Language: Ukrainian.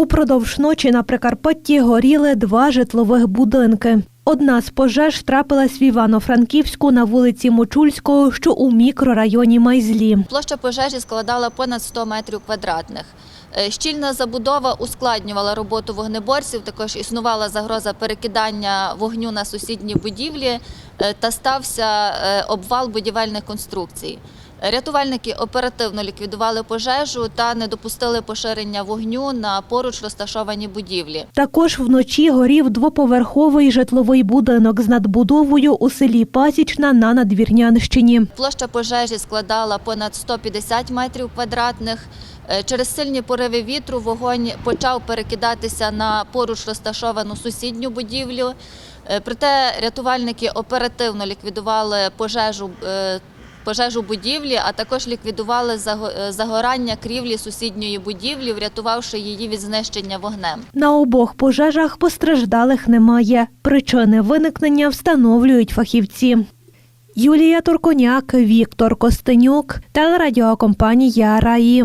Упродовж ночі на Прикарпатті горіли два житлових будинки. Одна з пожеж трапилась в Івано-Франківську на вулиці Мочульського, що у мікрорайоні Майзлі. Площа пожежі складала понад 100 метрів квадратних. Е, Щільна забудова ускладнювала роботу вогнеборців. Також існувала загроза перекидання вогню на сусідні будівлі е, та стався е, обвал будівельних конструкцій. Рятувальники оперативно ліквідували пожежу та не допустили поширення вогню на поруч розташовані будівлі. Також вночі горів двоповерховий житловий будинок з надбудовою у селі Пасічна на Надвірнянщині. Площа пожежі складала понад 150 метрів квадратних. Е, Через сильні пориви вітру вогонь почав перекидатися на поруч розташовану сусідню будівлю. Е, Проте рятувальники оперативно ліквідували пожежу. Пожежу будівлі, а також ліквідували е, загорання крівлі сусідньої будівлі, врятувавши її від знищення вогнем. На обох пожежах постраждалих немає. Причини виникнення встановлюють фахівці. Юлія Турконяк, Віктор Костенюк, телерадіокомпанія Раї.